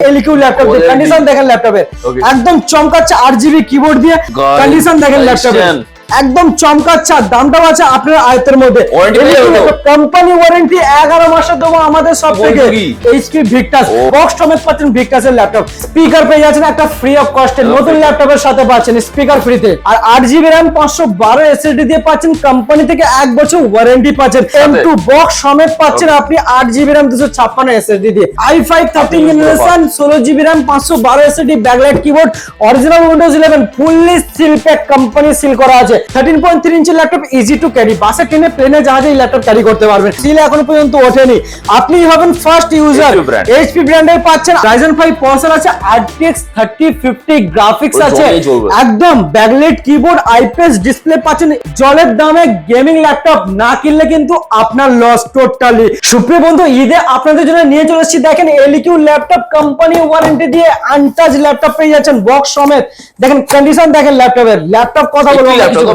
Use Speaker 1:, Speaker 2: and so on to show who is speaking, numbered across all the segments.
Speaker 1: এলিকিউ laptop condition দেখেন ল্যাপটপের একদম চমকাচ্ছে আট জিবি কিবোর্ড দিয়ে কন্ডিশন দেখেন ল্যাপটপের। একদম চমকাচ্ছে দামটাও আছে আপনার আয়তের মধ্যে? কোম্পানি ওয়ারেন্টি এগারো মাসের দেবো আমাদের সব থেকে। এইচপি ভিক্টাস বক্স সমেত পাচ্ছেন ভিক্টাসের ল্যাপটপ স্পিকার পেয়ে যাচ্ছেন একটা ফ্রি অফ কস্টে. নতুন ল্যাপটপের সাথে পাচ্ছেন স্পিকার ফ্রিতে আর আট জিবি র্যাম পাঁচশো বারো এসএসডি দিয়ে পাচ্ছেন কোম্পানি থেকে এক বছর ওয়ারেন্টি পাচ্ছেন। এম টু বক্স সমেত পাচ্ছেন আপনি আট জিবি র্যাম দুশো ছাপ্পান্ন এসএসডি দিয়ে। আই ফাইভ থার্টিন জেনারেশন ষোলো জিবি র্যাম পাঁচশো বারো SSD backlight keyboard original Windows eleven fully seal pack company seal করা আছে। Thirteen point three inch laptop easy to carry বাসে ট্রেনে প্লেনে জাহাজে ল্যাপটপ ক্যারি করতে পারবেন। সিল এখনও পর্যন্ত ওঠেনি। আপনি হবেন ফার্স্ট ইউজার এইচপি ব্র্যান্ডের পাচ্ছেন রাইজেন ফাইভ প্রসেসর আছে আরটিএক্স থার্টি ফিফটি গ্রাফিক্স আছে। একদম কিবোর্ড আইপিএস ডিসপ্লে পাচ্ছেন। জলের দামে গেমিং ল্যাপটপ না কিনলে কিন্তু আপনার লস টোটালি সুপ্রিয় বন্ধু ঈদে আপনাদের জন্য নিয়ে চলে এসেছি। দেখেন এলিকিউ ল্যাপটপ কোম্পানি ওয়ারেন্টি দিয়ে আনটাচ ল্যাপটপ পেয়ে যাচ্ছেন বক্স সমেত। দেখেন কন্ডিশন দেখেন ল্যাপটপের ল্যাপটপ কথা বলব।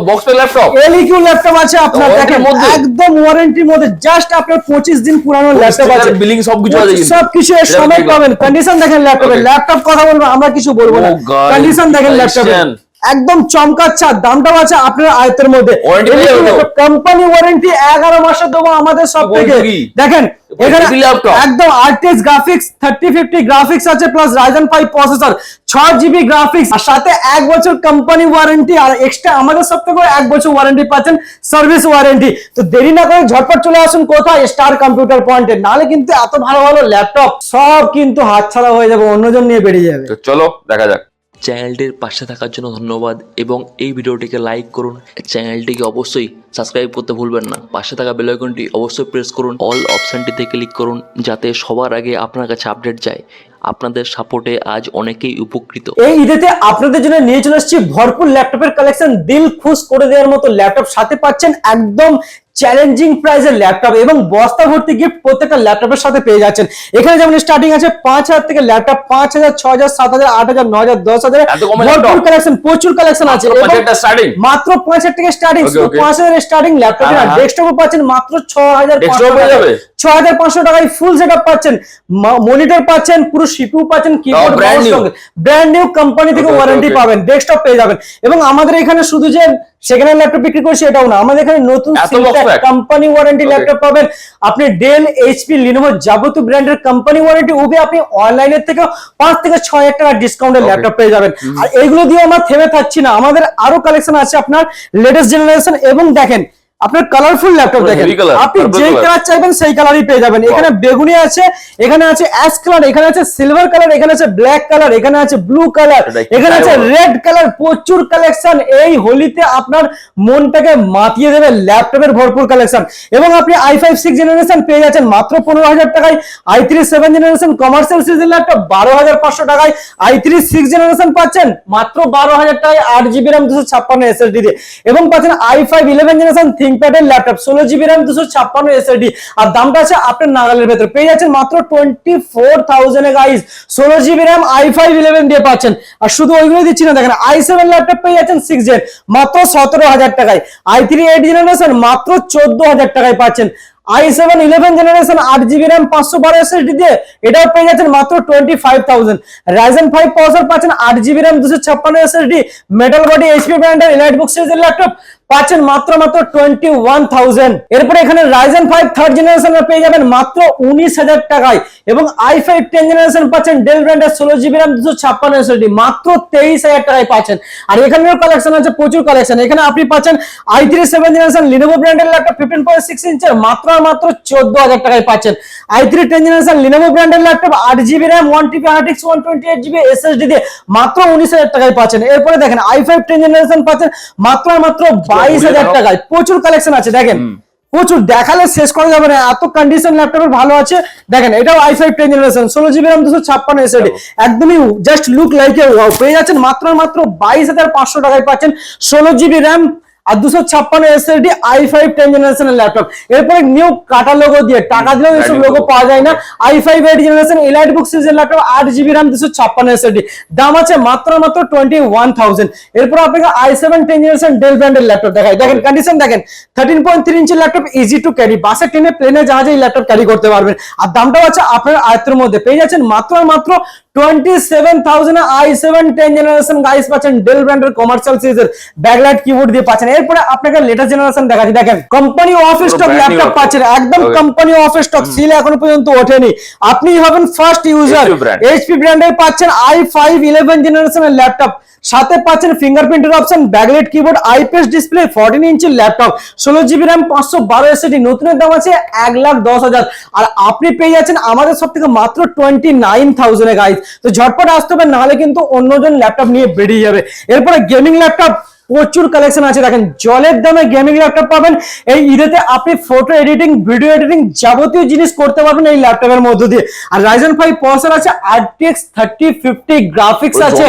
Speaker 2: বক্স ল্যাপটপ
Speaker 1: এলিকিউ ল্যাপটপ আছে আপনার দেখেন একদম ওয়ারেন্টির মধ্যে জাস্ট আপনার পঁচিশ দিন পুরানো ল্যাপটপ আছে।
Speaker 2: বিলিং সবকিছু আছে কিন্তু।
Speaker 1: এর সময় পাবেন। কন্ডিশন দেখেন ল্যাপটপের ল্যাপটপ কথা বলব আমরা কিছু বলব না।
Speaker 2: Oh
Speaker 1: কন্ডিশন দেখেন ল্যাপটপের
Speaker 2: Christian।
Speaker 1: একদম চমকাচ্ছে দামটাও আছে আপনার আয়তের মধ্যে? কোম্পানি ওয়ারেন্টি এগারো মাসের দেবো আমাদের সব থেকে। দেখেন। একদম গ্রাফিক্স থার্টি ফিফটি গ্রাফিক্স আছে প্লাস রাইজেন ফাইভ প্রসেসর ছ জিবি গ্রাফিক্স আর সাথে এক বছর কোম্পানি ওয়ারেন্টি আর এক্সট্রা আমাদের সব থেকে এক বছর ওয়ারেন্টি পাচ্ছেন সার্ভিস ওয়ারেন্টি তো দেরি না করে ঝটপট চলে আসুন কোথায়? স্টার কম্পিউটার পয়েন্টে নালে কিন্তু এত ভালো ভালো ল্যাপটপ সব কিন্তু হাতছাড়া হয়ে যাবে অন্যজন নিয়ে বেরিয়ে যাবে।
Speaker 2: তো চলো দেখা যাক।
Speaker 3: চ্যানেলটির পাশে থাকার জন্য ধন্যবাদ এবং এই ভিডিওটিকে লাইক করুন। চ্যানেলটিকে অবশ্যই সাবস্ক্রাইব করতে ভুলবেন না। পাশে থাকা বেলাইকনটি অবশ্যই প্রেস করুন। অল অপশানটিতে ক্লিক করুন যাতে সবার আগে আপনার কাছে আপডেট যায়। আপনাদের সাপোর্টে আজ অনেকেই উপকৃত।
Speaker 1: এই ঈদেতে আপনাদের জন্য নিয়ে চলে এসেছি ভরপুর ল্যাপটপের কালেকশন দিল খুশ করে দেওয়ার মতো ল্যাপটপ সাথে পাচ্ছেন একদম চ্যালেঞ্জিং প্রাইসের ল্যাপটপ এবং বস্তা ভর্তি গিফট প্রত্যেকটা ল্যাপটপের সাথে পেয়ে যাচ্ছেন। এখানে যেমন স্টার্টিং আছে পাঁচ হাজার থেকে ল্যাপটপ পাঁচ হাজার ছ হাজার সাত হাজার আট হাজার নয় হাজার দশ হাজার ভরপুর কালেকশন প্রচুর কালেকশন আছে।
Speaker 2: মাত্র পাঁচ হাজার
Speaker 1: থেকে স্টার্টিং. পাঁচ হাজার স্টার্টিং ল্যাপটপ।
Speaker 2: হ্যাঁ।
Speaker 1: পাচ্ছেন মাত্র ছ হাজার? ছ হাজার পাঁচশো টাকায় ফুল সেট পাচ্ছেন। মনিটর পাচ্ছেন পুরো সিপিউ পাচ্ছেন কিবোর্ড? ব্র্যান্ড নিউ কোম্পানি থেকে ওয়ারেন্টি পাবেন ডেস্কটপ পেয়ে যাবেন। এবং আমাদের এখানে শুধু যে সেকেন্ড হ্যান্ড ল্যাপটপ বিক্রি করছি এটাও না। আমাদের এখানে নতুন? কোম্পানি ওয়ারেন্টি ল্যাপটপ পাবেন। আপনি ডেল এইচপি লিনোভো যাবতীয় ব্র্যান্ডের কোম্পানি ওয়ারেন্টি উভয় আপনি অনলাইনের থেকে পাঁচ থেকে ছয় হাজার টাকা ডিসকাউন্টের ল্যাপটপ পেয়ে যাবেন। আর এইগুলো দিয়ে আমরা থেমে থাকছি না। আমাদের আরও কালেকশন আছে আপনার লেটেস্ট জেনারেশন এবং দেখেন আপনার কালারফুল ল্যাপটপ দেখেন। আপনি যেই কালার চাইবেন সেই কালারই পেয়ে যাবেন। এখানে বেগুনি আছে এখানে আছে অ্যাশ কালার এখানে আছে সিলভার কালার এখানে আছে ব্ল্যাক কালার এখানে আছে ব্লু কালার এখানে আছে রেড কালার প্রচুর কালেকশন এই হোলিতে আপনার মনটাকে মাতিয়ে দেবে ল্যাপটপের ভরপুর কালেকশন এবং আপনি আই ফাইভ সিক্স জেনারেশন পেয়ে যাচ্ছেন মাত্র পনেরো হাজার টাকায়। I three seven generation commercial সিরিজের ল্যাপটপ বারো হাজার পাঁচশো টাকায়। আই থ্রি সিক্স জেনারেশন পাচ্ছেন মাত্র বারো হাজার টাকায় আট জিবি র্যাম দুশো ছাপ্পান্ন এসএসডি দিয়ে এবং পাচ্ছেন আই ফাইভ ইলেভেন জেনারেশন থিঙ্কপ্যাডের ল্যাপটপ ষোলো জিবি র্যাম দুশো ছাপ্পান্ন এসএসডি আর দামটা আছে আপনার নাগালের ভেতর। পেয়ে যাচ্ছেন মাত্র টোয়েন্টি ফোর থাউজেন্ড গাইজ ষোলো GB RAM i five eleven দিয়ে পাচ্ছেন। আর শুধু ওইগুলো দিচ্ছি না, দেখেন আই সেভেন ল্যাপটপ পেয়ে যাচ্ছেন সিক্স জেন মাত্র সতেরো হাজার টাকায়। আই থ্রি এইট জেনারেশন মাত্র চোদ্দ হাজার টাকায় পাচ্ছেন। আই সেভেন ইলেভেন জেনারেশন আট জিবি র্যাম পাঁচশো বারো এসএসডি দিয়ে এটাও পেয়ে যাচ্ছেন মাত্র twenty five thousand Ryzen five processor পাচ্ছেন, আট জিবি র্যাম দুশো ছাপ্পান্ন এসএসডি মেটাল বডি এইচপি ব্র্যান্ডের এলাইট বুক সিরিজের ল্যাপটপ পাচ্ছেন মাত্র মাত্র টোয়েন্টি ওয়ান থাউজেন্ড এরপরে এখানে রাইজেন ফাইভ থার্ড জেনারেশন পেয়ে যাবেন মাত্র উনিশ হাজার টাকায়। এবং আই ফাইভ টেন জেনারেশন পাচ্ছেন ডেল ব্র্যান্ডের ষোলো জিবি র্যাম দুশো ছাপ্পান্ন এসএসডি মাত্র তেইশ হাজার টাকায় পাচ্ছেন। আর এখানেও কালেকশন আছে, প্রচুর কালেকশন এখানে আপনি পাচ্ছেন i three seven generation Lenovo ব্র্যান্ডের ল্যাপটপ ফিফটিন পয়েন্ট সিক্স ইঞ্চের মাত্র মাত্র চোদ্দ হাজার টাকায় পাচ্ছেন। I three ten generation Lenovo ব্র্যান্ডের ল্যাপটপ আট GB RAM one TB hard disk one twenty eight GB SSD দিয়ে মাত্র উনিশ হাজার টাকায় পাচ্ছেন। এরপরে দেখেন আই ফাইভ টেন জেনারেশন পাচ্ছেন মাত্র মাত্র বাইশ হাজার টাকায়। প্রচুর কালেকশন আছে দেখেন। প্রচুর দেখালে শেষ করা যাবে না। এত কন্ডিশন ল্যাপটপের ভালো আছে। দেখেন এটাও আই ফাইভ টেন জেনারেশন ষোলো জিবি র্যাম দুশো ছাপ্পান্ন এসএডি একদমই জাস্ট লুক লাইক পেয়ে যাচ্ছেন মাত্র মাত্র বাইশ হাজার পাঁচশো টাকায় পাচ্ছেন ষোলো জিবি র্যাম আর দুশো ছাপ্পান্ন এসএসডি আই ফাইভ টেন জেনারেশনের ল্যাপটপ এরপরে নিউ কাটা লোগো দিয়ে টাকা দিলেও এইসব লোগো পাওয়া যায় না। I five eight generation EliteBook সিরিজের ল্যাপটপ আট জিবি র্যাম দুশো ছাপ্পান্ন এসএসডি দাম আছে মাত্র মাত্র টোয়েন্টি ওয়ান থাউজেন্ড এরপর আপনাকে i seven ten generation Dell ব্র্যান্ডের ল্যাপটপ দেখায় দেখেন কন্ডিশন দেখেন। Thirteen point three inch laptop easy to carry বাসে ট্রেনে প্লেনে জাহাজে এই ল্যাপটপ ক্যারি করতে পারবেন। আর দামটাও আছে আপনার আয়ত্তের মধ্যে। পেয়ে যাচ্ছেন মাত্র মাত্র twenty seven thousand i seven ten generation guys পাচ্ছেন ডেল ব্র্যান্ডের কমার্শিয়াল সিরিজের ব্যাকলাইট কিবোর্ড দিয়ে পাচ্ছেন। এরপরে আপনাকে লেটেস্ট জেনারেশন দেখাচ্ছি দেখেন কোম্পানি অফ স্টক ল্যাপটপ পাচ্ছেন একদম কোম্পানি অফ স্টক সিল এখনও পর্যন্ত ওঠেনি। আপনি হবেন ফার্স্ট ইউজার এইচপি ব্র্যান্ডের পাচ্ছেন আই ফাইভ ইলেভেন জেনারেশনের ল্যাপটপ সাথে পাচ্ছেন ফিঙ্গারপ্রিন্টের option backlight keyboard IPS display fourteen inch laptop ষোলো জিবি র্যাম পাঁচশো বারো এসএডি নতুনের দাম আছে এক লাখ দশ হাজার। আর আপনি পেয়ে যাচ্ছেন আমাদের সব থেকে মাত্র টোয়েন্টি নাইন থাউজেন্ডে গাইজ তো ঝটপট আসতে হবে নাহলে কিন্তু অন্যজন ল্যাপটপ নিয়ে বেরিয়ে যাবে। এরপরে গেমিং ল্যাপটপ প্রচুর কালেকশন আছে। দেখেন জলের দামে গেমিং ল্যাপটপ পাবেন। এই ঈদেতে আপনি ফটো এডিটিং ভিডিও এডিটিং যাবতীয় জিনিস করতে পারবেন এই ল্যাপটপের মধ্য দিয়ে। আর রাইজেন ফাইভ প্রসেসর আছে আরটিএক্স থার্টি ফিফটি গ্রাফিক্স আছে।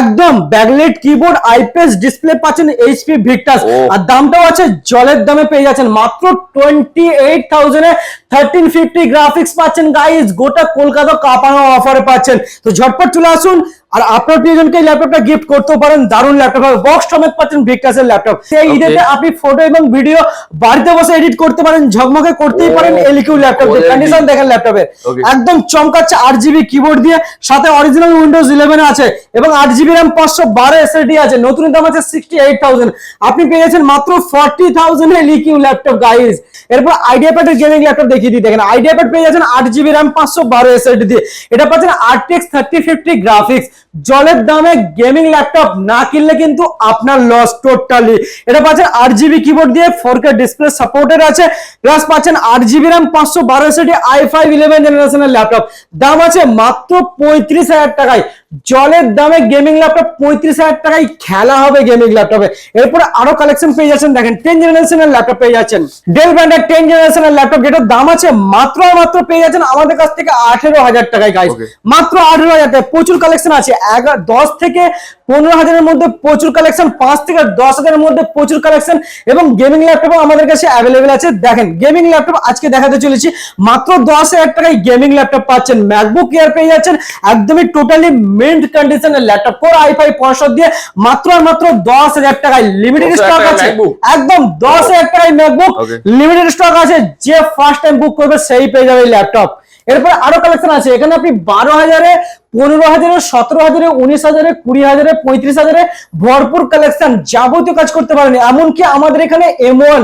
Speaker 1: একদম ব্যাকলাইট কিবোর্ড আইপিএস ডিসপ্লে পাচ্ছেন এইচপি ভিক্টাস আর দামটাও আছে জলের দামে পেয়ে যাচ্ছেন। মাত্র টোয়েন্টি এইট থাউজেন্ডে থার্টিন ফিফটি গ্রাফিক্স পাচ্ছেন। গাইজ গোটা কলকাতা কাঁপানো অফারে পাচ্ছেন। তো ঝটপট চলে আসুন আর আপনার প্রিয়জনকে এই ল্যাপটপটা গিফট করতেও পারেন দারুণ ল্যাপটপ হবে বক্স সমেত পাচ্ছেন ভিক্টাসের ল্যাপটপ সেই. ঈদেতে আপনি ফটো এবং ভিডিও বাড়িতে বসে এডিট করতে পারেন ঝকমকে করতেই পারেন এলিকিউ ল্যাপটপ কন্ডিশন দেখেন ল্যাপটপের একদম চমকাচ্ছে আট জিবি কিবোর্ড দিয়ে সাথে অরিজিনাল উইন্ডোজ ইলেভেন আছে এবং আট জিবি র্যাম পাঁচশো বারো এসএসডি আছে নতুন দাম আছে সিক্সটি এইট থাউজেন্ড আপনি পেয়ে যাচ্ছেন মাত্র ফর্টি থাউজেন্ড লিকিউ ল্যাপটপ গাইজ এরপর আইডিয়া প্যাডের গেমিং ল্যাপটপ দেখিয়ে দিই দেখেন আইডিয়া প্যাড পেয়ে যাচ্ছেন আট জিবি র্যাম পাঁচশো বারো এসএসডি দিয়ে। এটা পাচ্ছেন আরটিএক্স থার্টি ফিফটি গ্রাফিক্স জলের দামে গেমিং ল্যাপটপ না কিনলে কিন্তু আপনার লস টোটালি এটা পাচ্ছেন আট জিবি কিবোর্ড দিয়ে ফোর কে ডিসপ্লে সাপোর্টেড আছে। প্লাস পাচ্ছেন আট জিবি র্যাম পাঁচশো বারো সেটি আই ফাইভ ইলেভেন জেনারেশনের ল্যাপটপ দাম আছে মাত্র পঁয়ত্রিশ হাজার টাকায়। জলের দামে গেমিং ল্যাপটপ পঁয়ত্রিশ হাজার টাকায় খেলা হবে গেমিং ল্যাপটপে এরপরে আরও কালেকশন পেয়ে যাচ্ছেন দেখেন টেন জেনারেশনের ল্যাপটপ পেয়ে যাচ্ছেন। ডেল ব্র্যান্ডের টেন জেনারেশনের ল্যাপটপ যেটার দাম আছে মাত্র মাত্র পেয়ে যাচ্ছেন আমাদের কাছ থেকে আঠেরো হাজার টাকায় গাইজ মাত্র আঠেরো হাজার টাকা প্রচুর কালেকশন আছে। এগারো দশ থেকে পনেরো হাজারের মধ্যে প্রচুর কালেকশন পাঁচ থেকে দশ হাজারের মধ্যে প্রচুর কালেকশন এবং গেমিং ল্যাপটপ আমাদের কাছে অ্যাভেলেবেল আছে। দেখেন গেমিং ল্যাপটপ আজকে দেখাতে চলেছি মাত্র দশ হাজার টাকায় গেমিং ল্যাপটপ পাচ্ছেন। ম্যাকবুক এয়ার পেয়ে যাচ্ছেন একদমই টোটালি মিন্ট কন্ডিশনের ল্যাপটপ কোর আই পঁয়ষট্টি দিয়ে মাত্র আর মাত্র দশ হাজার টাকায় লিমিটেড
Speaker 2: 10,000
Speaker 1: স্টক আছে। একদম দশ হাজার টাকায় ম্যাকবুক লিমিটেড স্টক আছে। যে ফার্স্ট টাইম বুক করবে সেই পেয়ে যাবে এই ল্যাপটপ এরপর আরও কালেকশন আছে। এখানে আপনি বারো হাজারে পনেরো হাজারে সতেরো হাজারে উনিশ হাজারে কুড়ি হাজারে পঁয়ত্রিশ হাজারে ভরপুর কালেকশন যাবতীয় কাজ করতে পারেন। এমনকি আমাদের এখানে M one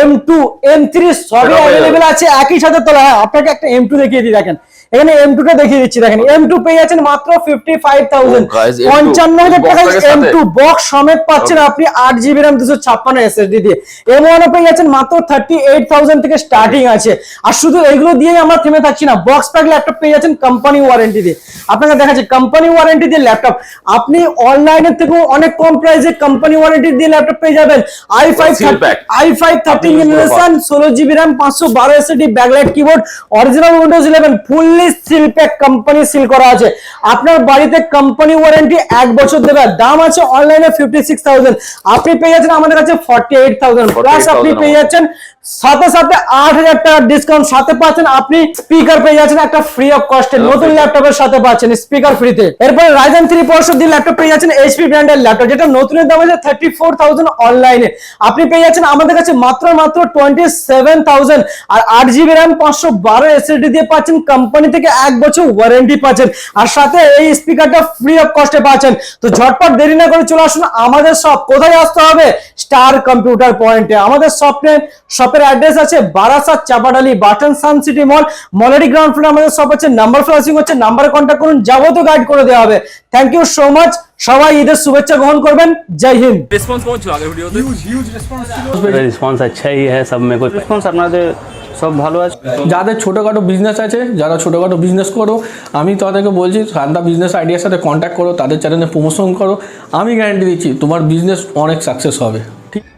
Speaker 1: M two M three সবই অ্যাভেলেবেল আছে। একই সাথে তোলা হ্যাঁ। আপনাকে একটা এম টু দেখিয়ে দিই দেখেন। এখানে এম টু টা দেখিয়ে দিচ্ছি দেখেন এম টু পেয়ে যাচ্ছেন মাত্র fifty five thousand
Speaker 2: Oh, guys, M2
Speaker 1: পঞ্চান্ন হাজার
Speaker 2: টাকে
Speaker 1: এম টু বক্স সমেত পাচ্ছেন আপনি আট জিবি র্যাম দুশো ছাপ্পান্ন এসএসডি দিয়ে। এম ওয়ানও পেয়ে যাচ্ছেন মাত্র থার্টি এইট থাউজেন্ড থেকে স্টার্টিং আছে। আর শুধু এগুলো দিয়েই আমরা থেমে থাকছি না বক্স প্যাক ল্যাপটপ পেয়ে যাচ্ছেন কোম্পানি ওয়ারেন্টি দিয়ে। আপনাকে দেখাচ্ছি কোম্পানি ওয়ারেন্টি দিয়ে ল্যাপটপ আপনি অনলাইনের থেকেও অনেক কম প্রাইসে কোম্পানি ওয়ারেন্টি দিয়ে ল্যাপটপ পেয়ে যাবেন। I five I
Speaker 2: five thirteen করে
Speaker 1: জেনারেশন ষোলো জিবি র্যাম পাঁচশো বারো SSD backlight keyboard original Windows eleven fully seal pack company seal করা আছে। আপনার বাড়িতে কোম্পানি ওয়ারেন্টি এক বছর দেবে দাম আছে অনলাইনে ফিফটি সিক্স থাউজেন্ড আপনি পেয়ে যাচ্ছেন আমাদের কাছে ফর্টি এইট থাউজেন্ড প্লাস আপনি পেয়ে যাচ্ছেন সাথে সাথে আট হাজার টাকার ডিসকাউন্ট সাথে পাচ্ছেন। আপনি স্পিকার পেয়ে যাচ্ছেন একটা ফ্রি অফ কস্টে নতুন ল্যাপটপের সাথে পাচ্ছেন স্পিকার ফ্রিতে এরপর রাইজেন থ্রি পঁয়ষট্টি ল্যাপটপ পেয়ে যাচ্ছেন এইচপি ব্র্যান্ডের ল্যাপটপ যেটা নতুনের দাম আছে থার্টি ফোর থাউজেন্ড অনলাইনে আপনি পেয়ে যাচ্ছেন আমাদের কাছে মাত্র মাত্র টোয়েন্টি সেভেন থাউজেন্ড আর আট জিবি র্যাম পাঁচশো বারো এসএসডি দিয়ে পাচ্ছেন। কোম্পানি থেকে এক বছর ওয়ারেন্টি পাচ্ছেন। আর সাথে এই স্পিকারটা ফ্রি অফ কস্টে পাচ্ছেন। তো ঝটপট দেরি না করে চলে আসুন আমাদের সব কোথায় আসতে হবে? স্টার কম্পিউটার পয়েন্টে আমাদের শপের শপের অ্যাড্রেস আছে বারাসাত চাপাডালি বাটন সান সিটি মল মলারি গ্রাউন্ড ফ্লোর আমাদের শপ আছে নাম্বার ফ্লাশিং হচ্ছে নাম্বারে কন্ট্যাক্ট করুন যাবতীয় গাইড করে দেওয়া হবে থ্যাংক ইউ সো মাচ সবাই ঈদের শুভেচ্ছা গ্রহণ করবেন জয় হিন্দ
Speaker 4: রেসপন্স কেমন ছিল আগের ভিডিওতে
Speaker 5: রেসপন্স আচ্ছাই হ্যাঁ সব में कुछ রেসপন্স আপনাদের সব ভালো আছে
Speaker 6: যাদের ছোটোখাটো বিজনেস আছে যারা ছোটোখাটো বিজনেস করো আমি তাদেরকে বলছি শান্তা বিজনেস আইডিয়ার সাথে কন্ট্যাক্ট করো তাদের চ্যানেলে প্রমোশন করো আমি গ্যারান্টি দিচ্ছি তোমার বিজনেস অনেক সাকসেস হবে ঠিক